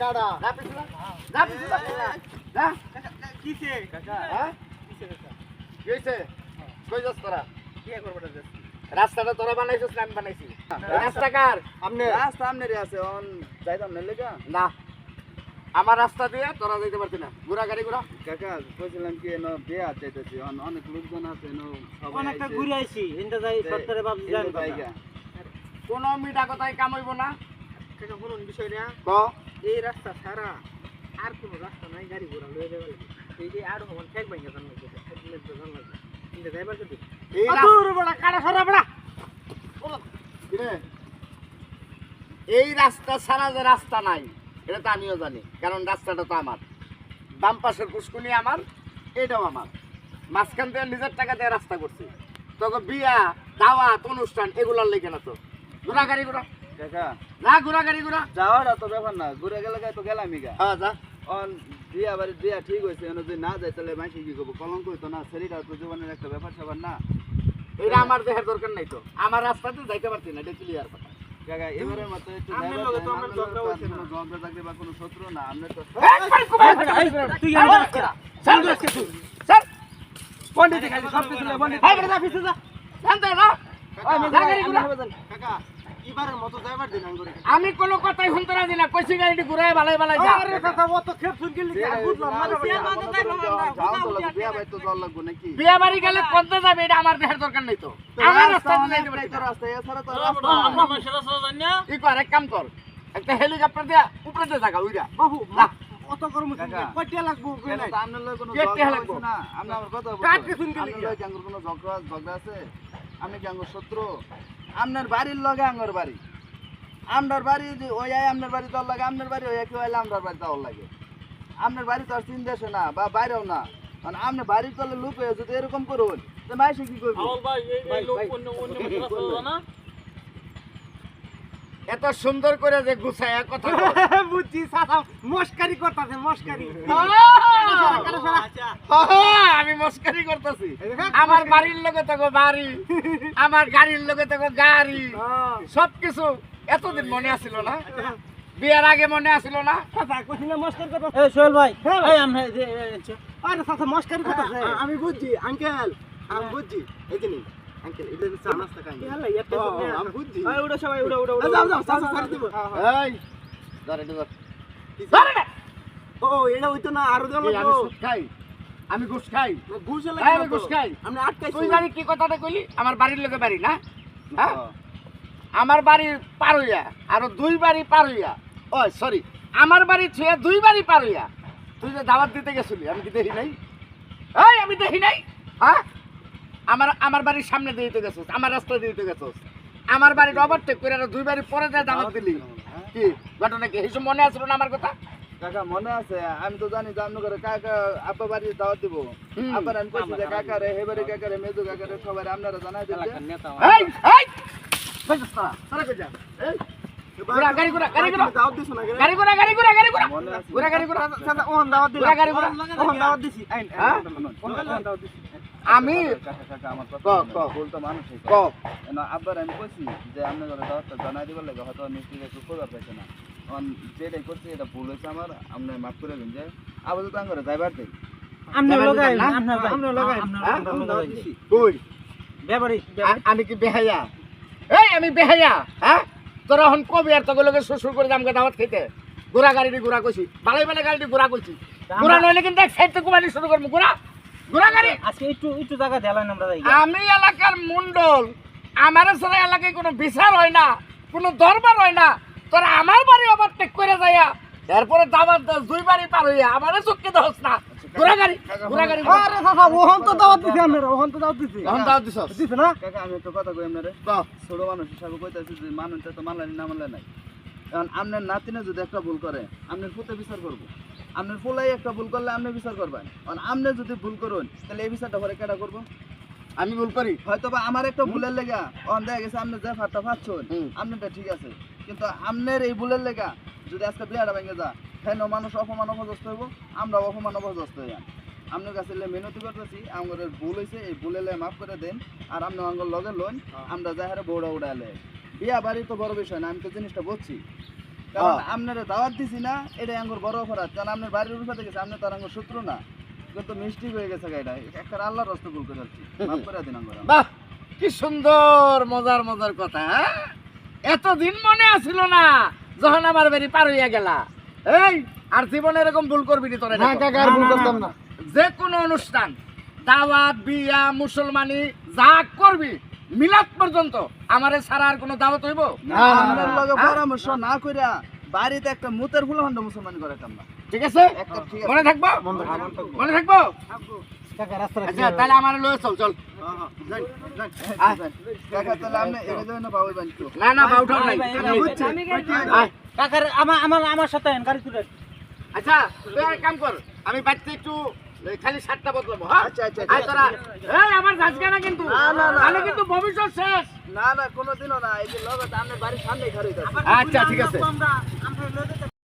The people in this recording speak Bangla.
কাড়া যা যা। যা। হ্যাঁ? কিসে? কাকা। কি কই যাস তোরা? কি করব এটা রাস্তাটা তোরা বানাইছিস না আমি বানাইছি? এই রাস্তা কার? আপনি রাস্তা আমনের আছে অন যাইতাম না লেগা। না। আমার রাস্তা দিয়ে তোরা যাইতে পারতি না। ঘুরা গাড়ি ঘুরা। কাকা কইছিলাম কি বিয়া যাইতেছি অন অনেক লোকজন আছে এনো সবাই অনেকটা আইছে। ঘুরে আইছি এনটা যাই জান। কোনো মিঠা কথায় কামাইব না। বিষয়টা। এই রাস্তা ছাড়া আর কোনো রাস্তা নাই গাড়ি ঘোড়া লয়ে যাবে এই যে আর জান যদি এই রাস্তা বড় কাটা সরা বড়। এই রাস্তা ছাড়া যে রাস্তা নাই এটা তো আমিও জানি কারণ রাস্তাটা তো আমার। বাম পাশের পুষ্কুনি আমার এটাও আমার। মাঝখান থেকে নিজের টাকা দিয়ে রাস্তা করছি। তোকে বিয়া দাওয়াত অনুষ্ঠান এগুলার লেগে না তো। ঘোরা গাড়ি ঘোরা কাকা না ঘোরা গাড়ি ঘোরা। যাওয়াটা তো ব্যাপার না ঘুরে গেলে তো গেলামই গা। হ্যাঁ যা। অন বিয়া বাড়ি বিয়া ঠিক হয়েছে এনো যদি না যায় তাহলে মাইসে কি করব? কলঙ্ক হইতো না শরীরটা তো জীবনের একটা ব্যাপার স্যাপার না। এটা আমার দেহের দরকার নাই তো। আমার রাস্তাতে যাইতে পারছি না এটা ক্লিয়ার কথা। কোনো শত্রু না আমরা তো পন্ডিত পন্ডিত না আমি কোনো কথাই শুনতে রাজি না কইছি গাড়িটি ঘুরায় বালাই বালাই যা আরে কাকা অত খেপ শুন গেলি বুঝলাম না। বিয়া বাড়ি তো জল লাগবো নাকি? বিয়া বাড়ি গেলে কোনতে যাবে এটা আমার দেহের দরকার নাই তো। আমার রাস্তা যাইতে তো রাস্তা এছাড়া তো রাস্তা কি কর এক কাম কর একটা হেলিকপ্টার দিয়া উপরে দিয়ে থাকা উইরা। বাবু না। অত কর্ম কয়টা লাগবো কই নাই তো আপনার কোনো ঝগড়া লাগবো? না। আপনি আমার কথা কার বুঝুন। পেছন গেলি আপনার গিয়া? লগে কোনো ঝগড়া ঝগড়া আছে? আপনি কি শত্রু? আপনার বাড়ির লগে আঙ্গর বাড়ি। আপনার বাড়ি যে ওই আয় আপনার বাড়ি তোর লাগে আপনার বাড়ি ওই কেউ আইলে আপনার বাড়ি তোর লাগে। আপনার বাড়ি তো আর তিন দেশে না বা বাইরেও না। মানে আপনি বাড়ির তলে লুক হয়ে যদি এরকম করুন তো মাইসে কি করব? এত সুন্দর করে যে গুছায় কথা বুঝছি সাসা মস্কারি করতাছে মস্কারি। আচ্ছা। হ্যাঁ, আমি মস্কারি করতেছি। আমার বাড়ির লোকে তো বাড়ি আমার গাড়ির লোকে তো গাড়ি। সবকিছু এতদিন মনে আছিল না। বিয়ার আগে মনে আছিল না। কথা কইছি না মস্কারি সোহেল ভাই এই আমরা আরে সাসা মস্কারি করতাছে। আমি বুঝছি আঙ্কেল আমি বুঝছি। এই যে আঙ্কেল এটা ও, আমি বুঝছি। উড়ো সবাই যাও যাও দিব। এই ধর। ধর ও এটা হইতো না আরও দেওয়া আমি সুদ খাই। আমি ঘুষ খাই। ঘুষ লাগে আমি ঘুষ খাই। আমি আটকাইছি। তুই জানি কি কথাটা কইলি? আমার বাড়ির লোকে বাড়ি না? হ্যাঁ? আমার বাড়ি পার হইয়া আরও দুই বাড়ি পার হইয়া। ও সরি আমার বাড়ি ছুঁয়ে দুই বাড়ি পার হইয়া তুই যে দাওয়াত দিতে গেছিলি আমি কি দেখি নাই? এই আমি দেখি নাই? হ্যাঁ? আমার আমার বাড়ির সামনে দিয়ে দিতে গেছিস আমার রাস্তা দিয়ে দিতে গেছিস। আমার বাড়ির ওভারটেক করে আরও দুই বাড়ি পরে যায় দাওয়াত দিলি। কি? ঘটনা কি? এইসব মনে আসলো না আমার কথা? কাকা মনে আছে। আমি তো জানি যে করে কাকা আব্বা বাড়ি দাওয়াত দিব। আব্বার আমি কইছি যে কাকা রে হে বাড়ি কাকা রে মেজু কাকা রে সবাই আপনারা জানাই দিতে। এই এই! কই যা? গাড়ি ঘুরা, গাড়ি ঘুরা। দাওয়াত দিছ না গাড়ি গাড়ি গাড়ি গাড়ি ঘুরা। সাসা ওহন দাওয়াত দিলাম। ঘুরা, গাড়ি ঘুরা। ওহন দাওয়াত দিছি? ওহন দাওয়াত দিছি। আমি তো মানুষ ক আব্বার আমি কইছি যে আপনার ঘরে দাওয়াতটা জানাই দিবার লাগে হয়তো মিস্ত্রি একটু খোঁজা পাইছে না। কারণ যেটাই করছি এটা ভুল হয়েছে আমার। আপনি মাফ করে দিন যে আপাতত আমি ঘরে যাইবার দেই। হ্যাঁ? আমি কি বেহাইয়া এই আমি বেহাইয়া হ্যাঁ? তোরা এখন কবি আর তোকে লোকে শ্বশুর করে দামকে দাওয়াত খেতে? ঘোরা গাড়িটি ঘোরা কইছি। বালাই বালাই গাড়িটি ঘোরা কইছি। ঘোরা নইলে কিন্তু এক সাইড থেকে শুরু করব। ঘোরা আজকে একটু একটু জায়গা দেলাইন আমরা আমি এলাকার মন্ডল আমার ছাড়া এলাকায় কোনো বিচার হয় না কোনো দরবার হয় না। তোরা আমার বাড়ি ওভারটেক করে যাইয়া এরপরে দাবার দশ দুই বাড়ি পার হইয়া আমারে চুক্তি দোস না। ঘোরা গাড়ি ঘোরা আরে সাসা ওহন তো দাওয়াত দিছি আমরা ওহন তো দাওয়াত দিছি। এখন দাও দিছস দিছে না? কাকা আমি কথা কই আপনারে? ক। ছোট মানুষ হিসাবে কইতাছি যে মানুষটা তো মানলানি না মানলে নাই। কারণ আপনার নাতিনে যদি একটা ভুল করে আপনার ফুতে বিচার করব। আপনার ফুলাই একটা ভুল করলে আপনি বিচার করবেন। কারণ আপনি যদি ভুল করুন তাহলে এই বিচারটা পরে কেটা করব? আমি ভুল করি। হয়তো বা আমার একটা ভুলের লেগা অন দেখা গেছে আপনি যে ফাটটা ফাটছেন। আপনারটা ঠিক আছে। কিন্তু আপনার এই ভুলের লেগা যদি আজকে বিয়াটা ভেঙে যা হেন মানুষ অপমান অপদস্থ হইব? আমরা অপমান অপদস্থ হইয়া। আপনার কাছে লে মিনতি করতেছি আমাদের ভুল হয়েছে এই ভুলে মাফ করে দেন আর আপনি আমার লগে লোন আমরা যাই হারে বৌড়া উড়ালে বিয়া বাড়ি তো বড় বিষয় না আমি তো জিনিসটা বুঝছি। কারণ হ্যাঁ। আপনারা দাওয়াত দিছি না এটা আঙ্গুর বড় অপরাধ। কারণ আপনার বাড়ির উপরে গেছে আপনি তার আঙ্গুর শত্রু না। কিন্তু মিষ্টি হয়ে গেছে এটা একটা আল্লাহর রস্ত ভুল করে যাচ্ছি। মাফ করে দিন আঙ্গুর। বাহ কি সুন্দর মজার মজার কথা হ্যাঁ? এতদিন মনে আসিল না যখন আমার বাড়ি পার হইয়া গেলা। এই আর জীবনে এরকম ভুল করবি নি তোরা না কাকা আর ভুল করতাম না। যে কোনো অনুষ্ঠান দাওয়াত বিয়া মুসলমানি যা করবি মিলাদ পর্যন্ত আমারে ছাড়া আর কোনো দাওয়াত হইব? না, না, লগে হ্যাঁ? পরামর্শ না কইরা বাড়িতে একটা মুতের ফুল হন্ড মুসলমান করে আমরা ঠিক আছে? ঠিক আছে। মনে থাকব? মনে থাকব। মনে থাকব আচ্ছা তাহলে আমার লয়ে চল হ্যাঁ, হ্যাঁ, না নাই। কাকার আমার আমার আমার সাথে আইন, গাড়ি তুলে। আচ্ছা তুই এক কাম কর আমি বাড়িতে একটু খালি সাতটা বদলাবো হ্যাঁ? আচ্ছা, আচ্ছা, তোরা। এই আমার যাসগে না কিন্তু। তাহলে কিন্তু ভবিষ্যৎ শেষ। না না কোনোদিনও না এই যে লগে আপনার বাড়ির সামনে ঘরে আচ্ছা ঠিক আছে।